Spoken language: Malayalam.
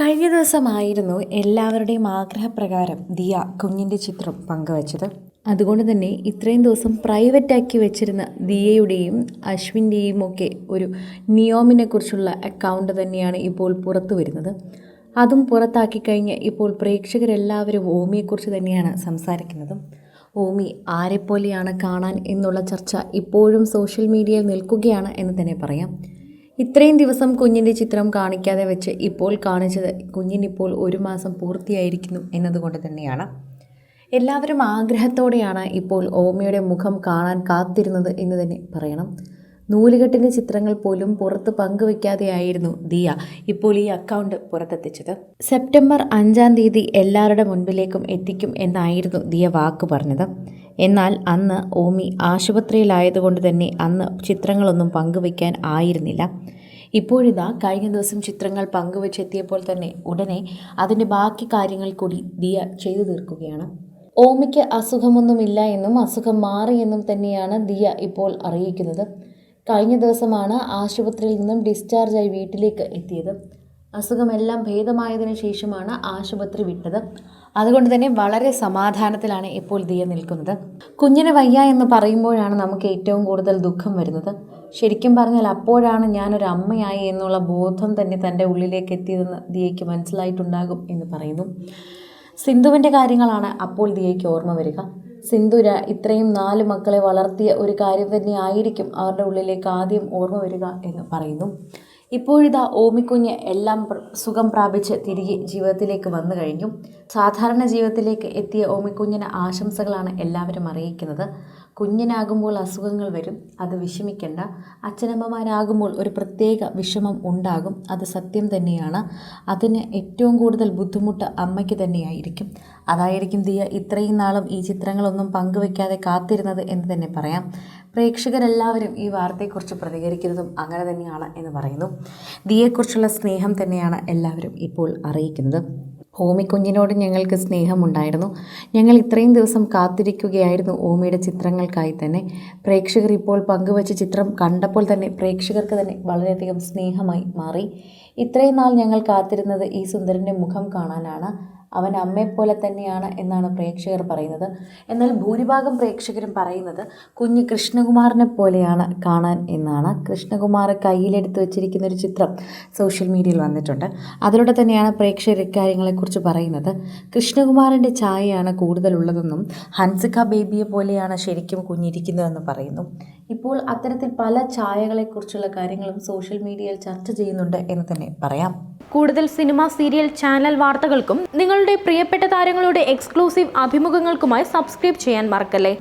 കഴിഞ്ഞ ദിവസമായിരുന്നു എല്ലാവരുടെയും ആഗ്രഹപ്രകാരം ദിയ കുഞ്ഞിന്റെ ചിത്രം പങ്കുവച്ചത്. അതുകൊണ്ട് തന്നെ ഇത്രയും ദിവസം പ്രൈവറ്റാക്കി വെച്ചിരുന്ന ദിയയുടെയും അശ്വിന്റെയും ഒക്കെ ഒരു നിയോമിനെ കുറിച്ചുള്ള അക്കൗണ്ട് തന്നെയാണ് ഇപ്പോൾ പുറത്തു വരുന്നത്. അതും പുറത്താക്കി കഴിഞ്ഞ് ഇപ്പോൾ പ്രേക്ഷകരെല്ലാവരും ഓമിയെക്കുറിച്ച് തന്നെയാണ് സംസാരിക്കുന്നത്. ഓമി ആരെപ്പോലെയാണ് കാണാൻ എന്നുള്ള ചർച്ച ഇപ്പോഴും സോഷ്യൽ മീഡിയയിൽ നിൽക്കുകയാണ് എന്ന് തന്നെ പറയാം. ഇത്രയും ദിവസം കുഞ്ഞിന്റെ ചിത്രം കാണിക്കാതെ വെച്ച് ഇപ്പോൾ കാണിച്ചത് കുഞ്ഞിനിപ്പോൾ ഒരു മാസം പൂർത്തിയായിരിക്കുന്നു എന്നതുകൊണ്ട് തന്നെയാണ്. എല്ലാവരും ആഗ്രഹത്തോടെയാണ് ഇപ്പോൾ ഓമയുടെ മുഖം കാണാൻ കാത്തിരുന്നത് എന്ന് തന്നെ പറയണം. നൂലുകെട്ടിന്റെ ചിത്രങ്ങൾ പോലും പുറത്ത് പങ്കുവെക്കാതെയായിരുന്നു ദിയ ഇപ്പോൾ ഈ അക്കൗണ്ട് പുറത്തെത്തിച്ചത്. സെപ്റ്റംബർ അഞ്ചാം തീയതി എല്ലാവരുടെ മുൻപിലേക്കും എത്തിക്കും എന്നായിരുന്നു ദിയ വാക്ക് പറഞ്ഞത്. എന്നാൽ അന്ന് ഓമി ആശുപത്രിയിലായതുകൊണ്ട് തന്നെ അന്ന് ചിത്രങ്ങളൊന്നും പങ്കുവയ്ക്കാൻ ആയിരുന്നില്ല. ഇപ്പോഴിതാ കഴിഞ്ഞ ദിവസം ചിത്രങ്ങൾ പങ്കുവച്ചെത്തിയപ്പോൾ തന്നെ ഉടനെ അതിന്റെ ബാക്കി കാര്യങ്ങൾ കൂടി ദിയ ചെയ്തു തീർക്കുകയാണ്. ഓമിക്ക് അസുഖമൊന്നുമില്ല എന്നും അസുഖം മാറിയെന്നും തന്നെയാണ് ദിയ ഇപ്പോൾ അറിയിക്കുന്നത്. കഴിഞ്ഞ ദിവസമാണ് ആശുപത്രിയിൽ നിന്നും ഡിസ്ചാർജായി വീട്ടിലേക്ക് എത്തിയത്. അസുഖമെല്ലാം ഭേദമായതിനു ശേഷമാണ് ആശുപത്രി വിട്ടത്. അതുകൊണ്ട് തന്നെ വളരെ സമാധാനത്തിലാണ് ഇപ്പോൾ ദിയ നിൽക്കുന്നത്. കുഞ്ഞിന് വയ്യ എന്ന് പറയുമ്പോഴാണ് നമുക്ക് ഏറ്റവും കൂടുതൽ ദുഃഖം വരുന്നത്. ശരിക്കും പറഞ്ഞാൽ അപ്പോഴാണ് ഞാനൊരു അമ്മയായി എന്നുള്ള ബോധം തന്നെ തന്റെ ഉള്ളിലേക്ക് എത്തിയതെന്ന് ദിയയ്ക്ക് മനസ്സിലായിട്ടുണ്ടാകും എന്ന് പറയുന്നു. സിന്ധുവിന്റെ കാര്യങ്ങളാണ് അപ്പോൾ ദിയയ്ക്ക് ഓർമ്മ വരിക. സിന്ധുര ഇത്രയും നാല് മക്കളെ വളർത്തിയ ഒരു കാര്യം തന്നെ ആയിരിക്കും അവരുടെ ഉള്ളിലേക്ക് ആദ്യം ഓർമ്മ വരിക എന്ന് പറയുന്നു. ഇപ്പോഴിതാ ഓമിക്കുഞ്ഞ് എല്ലാം സുഖം പ്രാപിച്ച് തിരികെ ജീവിതത്തിലേക്ക് വന്നു കഴിഞ്ഞു. സാധാരണ ജീവിതത്തിലേക്ക് എത്തിയ ഓമിക്കുഞ്ഞിന് ആശംസകളാണ് എല്ലാവരും അറിയിക്കുന്നത്. കുഞ്ഞിനാകുമ്പോൾ അസുഖങ്ങൾ വരും അത് വിഷമിക്കേണ്ട. അച്ഛനമ്മമാരാകുമ്പോൾ ഒരു പ്രത്യേക വിഷമം ഉണ്ടാകും അത് സത്യം തന്നെയാണ്. അതിന് ഏറ്റവും കൂടുതൽ ബുദ്ധിമുട്ട് അമ്മയ്ക്ക് തന്നെയായിരിക്കും. അതായിരിക്കും ദിയ ഇത്രയും നാളും ഈ ചിത്രങ്ങളൊന്നും പങ്കുവെക്കാതെ കാത്തിരുന്നത് എന്ന് തന്നെ പറയാം. പ്രേക്ഷകരെല്ലാവരും ഈ വാർത്തയെക്കുറിച്ച് പ്രതികരിക്കുന്നതും അങ്ങനെ തന്നെയാണ് എന്ന് പറയുന്നു. ദിയെക്കുറിച്ചുള്ള സ്നേഹം തന്നെയാണ് എല്ലാവരും ഇപ്പോൾ അറിയിക്കുന്നത്. ഓമിക്കുഞ്ഞിനോട് ഞങ്ങൾക്ക് സ്നേഹമുണ്ടായിരുന്നു. ഞങ്ങൾ ഇത്രയും ദിവസം കാത്തിരിക്കുകയായിരുന്നു ഓമിയുടെ ചിത്രങ്ങൾക്കായി തന്നെ. പ്രേക്ഷകർ ഇപ്പോൾ പങ്കുവച്ച ചിത്രം കണ്ടപ്പോൾ തന്നെ പ്രേക്ഷകർക്ക് തന്നെ വളരെയധികം സ്നേഹമായി മാറി. ഇത്രയും നാൾ ഞങ്ങൾ കാത്തിരുന്നത് ഈ സുന്ദരന്റെ മുഖം കാണാനാണ്. അവൻ അമ്മയെപ്പോലെ തന്നെയാണ് എന്നാണ് പ്രേക്ഷകർ പറയുന്നത്. എന്നാൽ ഭൂരിഭാഗം പ്രേക്ഷകരും പറയുന്നത് കുഞ്ഞ് കൃഷ്ണകുമാറിനെ പോലെയാണ് കാണാൻ എന്നാണ്. കൃഷ്ണകുമാർ കയ്യിലെടുത്ത് വെച്ചിരിക്കുന്ന ഒരു ചിത്രം സോഷ്യൽ മീഡിയയിൽ വന്നിട്ടുണ്ട്. അതിലൂടെ തന്നെയാണ് പ്രേക്ഷകർ ഇക്കാര്യങ്ങളെക്കുറിച്ച് പറയുന്നത്. കൃഷ്ണകുമാറിന്റെ ഛായയാണ് കൂടുതലുള്ളതെന്നും ഹൻസിക ബേബിയെ പോലെയാണ് ശരിക്കും കുഞ്ഞിരിക്കുന്നതെന്ന് പറയുന്നു. ഇപ്പോൾ അത്തരത്തിൽ പല ഛായകളെക്കുറിച്ചുള്ള കാര്യങ്ങളും സോഷ്യൽ മീഡിയയിൽ ചർച്ച ചെയ്യുന്നുണ്ട് എന്ന് തന്നെ പറയാം. കൂടുതൽ സിനിമ സീരിയൽ ചാനൽ വാർത്തകൾക്കും നിങ്ങളുടെ പ്രിയപ്പെട്ട താരങ്ങളുടെ എക്സ്ക്ലൂസീവ് അഭിമുഖങ്ങൾക്കുമായി സബ്സ്ക്രൈബ് ചെയ്യാൻ മറക്കല്ലേ?